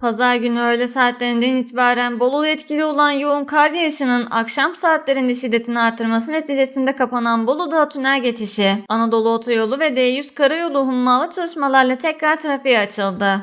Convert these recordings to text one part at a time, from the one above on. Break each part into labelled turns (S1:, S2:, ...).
S1: Pazar günü öğle saatlerinden itibaren Bolu'da etkili olan yoğun kar yağışının akşam saatlerinde şiddetini artırması neticesinde kapanan Bolu Dağı tünel geçişi, Anadolu Otoyolu ve D100 Karayolu hummalı çalışmalarla tekrar trafiğe açıldı.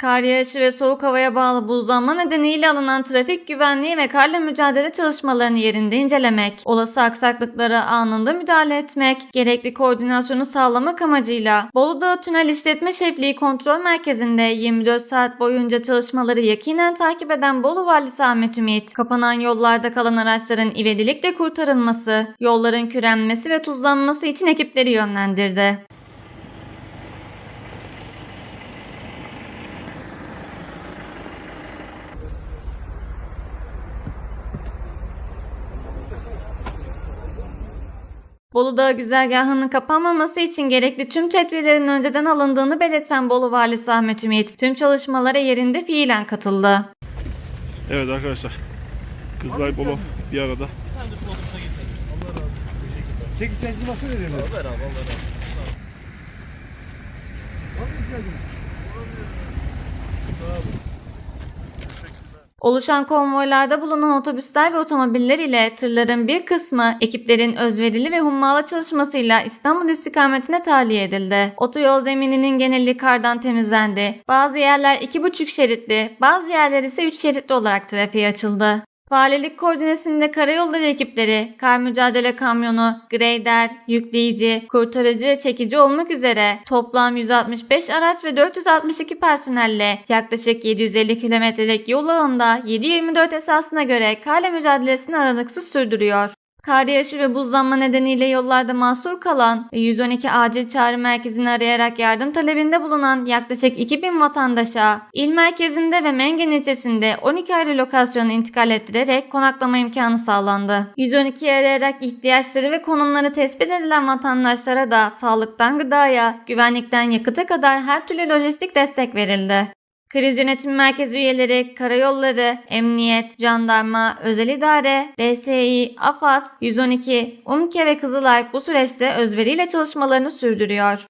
S1: Kar yağışı ve soğuk havaya bağlı buzlanma nedeniyle alınan trafik güvenliği ve karla mücadele çalışmalarını yerinde incelemek, olası aksaklıklara anında müdahale etmek, gerekli koordinasyonu sağlamak amacıyla Bolu Dağı Tünel İşletme Şefliği Kontrol Merkezi'nde 24 saat boyunca çalışmaları yakinen takip eden Bolu Valisi Ahmet Ümit, kapanan yollarda kalan araçların ivedilikle kurtarılması, yolların kürenmesi ve tuzlanması için ekipleri yönlendirdi. Bolu Dağı güzergahının kapanmaması için gerekli tüm tedbirlerin önceden alındığını belirten Bolu Valisi Ahmet Ümit, tüm çalışmalara yerinde fiilen katıldı.
S2: Evet arkadaşlar. Kızılay Bolu bir arada.
S3: Çek içerisi basın verelim.
S1: Oluşan konvoylarda bulunan otobüsler ve otomobiller ile tırların bir kısmı ekiplerin özverili ve hummalı çalışmasıyla İstanbul istikametine tahliye edildi. Otoyol zemininin geneli kardan temizlendi. Bazı yerler 2,5 şeritli, bazı yerler ise 3 şeritli olarak trafiğe açıldı. Valilik koordinesinde karayolları ekipleri, kar mücadele kamyonu, grader, yükleyici, kurtarıcı, çekici olmak üzere toplam 165 araç ve 462 personelle yaklaşık 750 kilometrelik yol ağında 7-24 esasına göre karla mücadelesini aralıksız sürdürüyor. Kar yağışı ve buzlanma nedeniyle yollarda mahsur kalan ve 112 acil çağrı merkezini arayarak yardım talebinde bulunan yaklaşık 2000 vatandaşa il merkezinde ve Mengen ilçesinde 12 ayrı lokasyona intikal ettirerek konaklama imkanı sağlandı. 112'yi arayarak ihtiyaçları ve konumları tespit edilen vatandaşlara da sağlıktan gıdaya, güvenlikten yakıta kadar her türlü lojistik destek verildi. Kriz Yönetim Merkezi üyeleri, karayolları, emniyet, jandarma, özel idare, DSİ, AFAD, 112, UMKE ve Kızılay bu süreçte özveriyle çalışmalarını sürdürüyor.